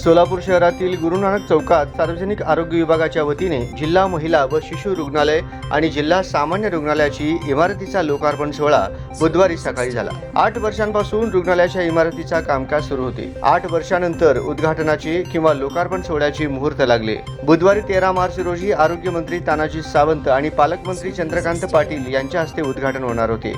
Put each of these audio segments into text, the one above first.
सोलापूर शहरातील गुरुनानक चौकात सार्वजनिक आरोग्य विभागाच्या वतीने जिल्हा महिला व शिशु रुग्णालय आणि जिल्हा सामान्य रुग्णालयाची इमारतीचा लोकार्पण सोहळा बुधवारी सकाळी झाला. आठ वर्षांपासून रुग्णालयाच्या इमारतीचा कामकाज सुरू होते. आठ वर्षानंतर उद्घाटनाची किंवा लोकार्पण सोहळ्याची मुहूर्त लागले. बुधवारी तेरा मार्च रोजी आरोग्यमंत्री तानाजी सावंत आणि पालकमंत्री चंद्रकांत पाटील यांच्या हस्ते उद्घाटन होणार होते.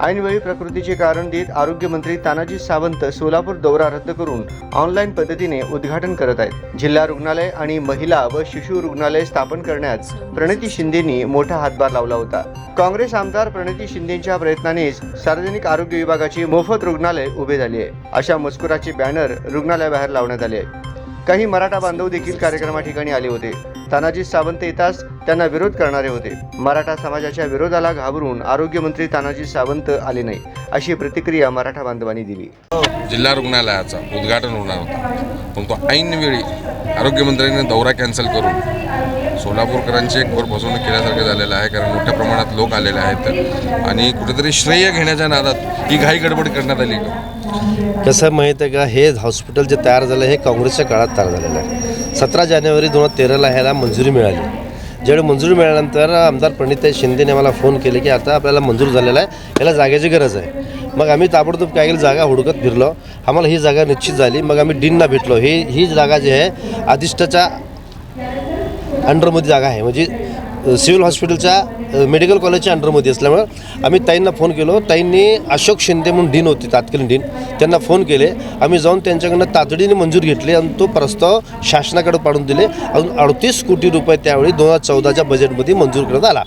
ऐनवेळी प्रकृतीचे कारण देत आरोग्यमंत्री तानाजी सावंत सोलापूर दौरा रद्द करून ऑनलाईन पद्धतीने उद्घाटन करत आहेत. जिल्हा रुग्णालय आणि महिला व शिशु रुग्णालय स्थापन करण्यास प्रणिती शिंदेनी मोठा हातभार लावला होता. काँग्रेस आमदार प्रणिती शिंदेच्या प्रयत्नानेच सार्वजनिक आरोग्य विभागाची मोफत रुग्णालय उभे झाले आहे. अशा मजकुराचे बॅनर रुग्णालयाबाहेर लावण्यात आले आहे काही मराठा बांधव देखील कार्यक्रमा ठिकाणी आले होते. तानाजी सावंत येताच त्यांना विरोध करणारे होते. मराठा समाजाच्या विरोधाला घाबरून आरोग्यमंत्री तानाजी सावंत आले नाही अशी प्रतिक्रिया मराठा बांधवांनी दिली. जिल्हा रुग्णालयाचा उद्घाटन होणार होता. पण तो ऐनवेळी आरोग्यमंत्र्यांनी दौरा कॅन्सल करून सोलापूरकरांची एक भर फसवणूक केल्यासारखं झालेलं आहे कारण मोठ्या प्रमाणात लोक आलेले आहेत. आणि कुठेतरी श्रेय घेण्याच्या नादात ही घाई गडबड करण्यात आली. कसं माहीत आहे का? हे हॉस्पिटल जे तयार झालं हे काँग्रेसच्या काळात तयार झालेलं आहे. सतरा जानेवारी दोन हजार तेराला ह्याला मंजुरी मिळाली. ज्यावेळी मंजुरी मिळाल्यानंतर आमदार प्रणिताई शिंदेने मला फोन केले की आता आपल्याला मंजूर झालेला आहे याला जागेची गरज आहे. मग आम्ही ताबडतोब काय केलं जागा हुडकत फिरलो. आम्हाला ही जागा निश्चित झाली. मग आम्ही डीनना भेटलो. ही ही जागा जी आहे अधिष्ठाच्या अंडरमध्ये जागा आहे. म्हणजे सिव्हिल हॉस्पिटलच्या मेडिकल कॉलेजच्या अंडरमध्ये असल्यामुळं आम्ही ताईंना फोन केलो. ताईंनी अशोक शिंदे म्हणून डीन होते तात्कालीन डीन त्यांना फोन केले. आम्ही जाऊन त्यांच्याकडनं तातडीने मंजूर घेतली आणि तो प्रस्ताव शासनाकडे पाडून दिले. अजून अडतीस कोटी रुपये त्यावेळी दोन हजार चौदाच्या बजेटमध्ये मंजूर करण्यात आला.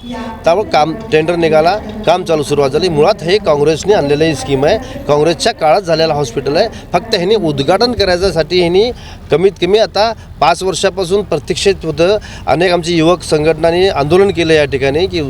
त्यामुळे काम टेंडर निघाला. काम चालू सुरुवात झाली. मुळात हे काँग्रेसने आणलेलं ही स्कीम आहे. काँग्रेसच्या काळात झालेला हॉस्पिटल आहे. फक्त ह्यांनी उद्घाटन करायच्यासाठी ह्यांनी कमीत कमी आता पाच वर्षापासून प्रतीक्षित होतं. अनेक आमचे युवक संघटनांनी आंदोलन केलं या ठिकाणी की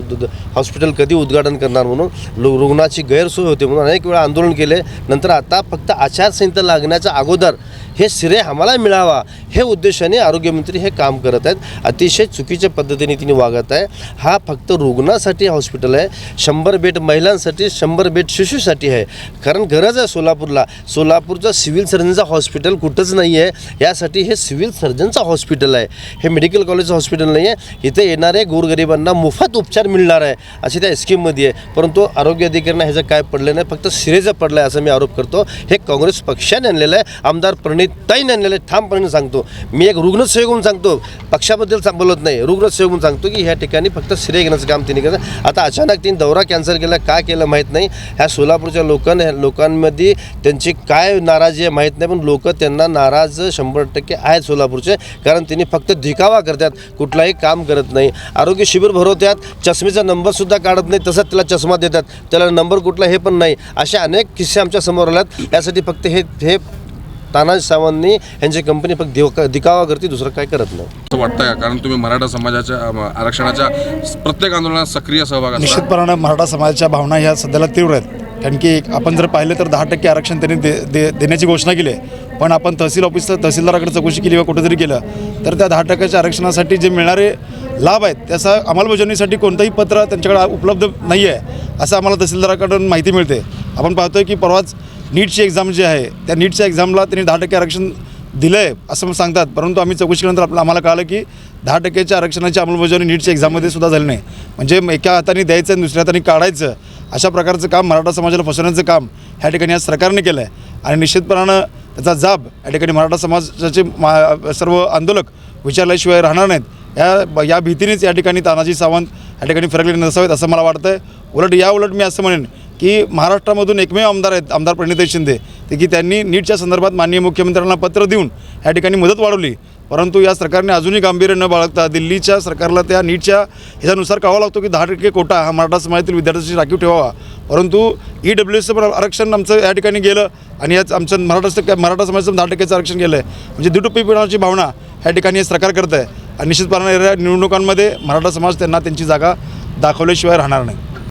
हॉस्पिटल कधी उद्घाटन करणार म्हणून रुग्णाची गैरसोय होते म्हणून अनेक वेळा आंदोलन केले. नंतर आता फक्त आचारसंहिता लागण्याच्या अगोदर हे श्रेय आम्हाला मिळावा. हे उद्देशाने आरोग्यमंत्री हे काम करत आहेत. अतिशय चुकीच्या पद्धतीने तिने वागत आहे. हा फक्त रुग्णासाठी हॉस्पिटल आहे. शंभर बेड महिलांसाठी शंभर बेड शिशूसाठी आहे. कारण गरज आहे सोलापूरला. सोलापूरचा सिव्हिल सर्जनचं हॉस्पिटल कुठंच नाही आहे यासाठी हे सिव्हिल सर्जनचं हॉस्पिटल आहे. हे मेडिकल कॉलेजचं हॉस्पिटल नाही आहे इथे येणारे गोरगरिबांना मोफत उपचार मिळणार आहे अशी त्या स्कीममध्ये आहे. परंतु आरोग्य अधिकाऱ्यांना ह्याचं काय पडलं नाही फक्त सिरेचं पडलं आहे असं मी आरोप करतो. हे काँग्रेस पक्षाने आणलेलं आहे. आमदार प्रणित ताईने आणलेलं ठामपणे सांगतो. मी एक रुग्णसेवक म्हणून सांगतो. पक्षाबद्दल बोलत नाही. रुग्णसेवक म्हणून सांगतो की ह्या ठिकाणी फक्त श्रेय घेण्याचं काम तिने केलं. आता अचानक तिने दौरा कॅन्सल केला. का केलं माहीत नाही. ह्या सोलापूरच्या लोकांना ह्या लोकांमध्ये त्यांची काय नाराजी आहे माहीत नाही. पण लोक त्यांना नाराज शंभर टक्के आहेत सोलापूरचे. कारण तिने फक्त दिखावा करतात. कुठलाही काम करत नाही. आरोग्य शिबिर भरवतात. चष्मेचा नंबरसुद्धा काढत नाही. तसंच त्याला चष्मा देतात. त्याला नंबर कुठला हे पण नाही. असे अनेक किस्से आमच्यासमोर आल्यात. यासाठी फक्त हे हे तानाजी सावंतनी यांची कंपनी फक्त दिव दिखावा करते दुसरं काय करत नाही. असं वाटतं का? कारण तुम्ही मराठा समाजाच्या अम, आरक्षणाच्या प्रत्येक आंदोलनात सक्रिय सहभाग असता. निश्चितपणानं मराठा समाजाच्या भावना ह्या सध्याला तीव्र आहेत. कारण की एक आपण जर पाहिलं तर दहा टक्के आरक्षण त्यांनी दे दे देण्याची घोषणा केली आहे. पण आपण तहसील ऑफिसचं तहसीलदाराकडे चौकशी केली वा कुठेतरी केलं तर त्या दहा टक्क्याच्या आरक्षणासाठी जे मिळणारे लाभ आहेत त्याचा अंमलबजावणीसाठी कोणतंही पत्र त्यांच्याकडे उपलब्ध नाही आहे असं आम्हाला तहसीलदाराकडून माहिती मिळते. आपण पाहतोय की परवाच नीटची एक्झाम जी आहे त्या नीटच्या एक्झामला त्यांनी दहा टक्के आरक्षण दिलं आहे असं सांगतात. परंतु आम्ही चौकशी केल्यानंतर आपलं आम्हाला कळलं की दहा टक्क्याच्या आरक्षणाची अंमलबजावणी नीटच्या एक्झाममध्ये सुद्धा झाली नाही. म्हणजे एका हाताने द्यायचं आणि दुसऱ्या हाताने काढायचं अशा प्रकारचं काम मराठा समाजाला फसवण्याचं काम ह्या ठिकाणी आज सरकारने केलं आहे आणि निश्चितपणानं त्याचा जाब या ठिकाणी मराठा समाजाचे मा सर्व आंदोलक विचारल्याशिवाय राहणार नाहीत. या या भीतीनेच या ठिकाणी तानाजी सावंत या ठिकाणी फिरकले नसावेत असं मला वाटतं आहे उलट या उलट मी असं म्हणेन की महाराष्ट्रामधून एकमेव आमदार आहेत आमदार प्रणिताई शिंदे ते की त्यांनी नीटच्या संदर्भात माननीय मुख्यमंत्र्यांना पत्र देऊन या ठिकाणी मदत वाढवली. परंतु या सरकारने अजूनही गांभीर्य न बाळगता दिल्लीच्या सरकारला त्या नीटच्या ह्याच्यानुसार कळावा लागतो की दहा टक्के कोटा हा मराठा समाजातील विद्यार्थ्यांची राखीव ठेवावा. परंतु ई डब्ल्यू एसचं पण आरक्षण आमचं या ठिकाणी गेलं आणि याच आमचं मराठा मराठा समाजाचं दहा टक्क्याचं आरक्षण गेलं आहे म्हणजे दुटुप्पीपणाची भावना या ठिकाणी हे सरकार करत आहे आणि निश्चितपणाने निवडणुकांमध्ये मराठा समाज त्यांना त्यांची जागा दाखवल्याशिवाय राहणार नाही.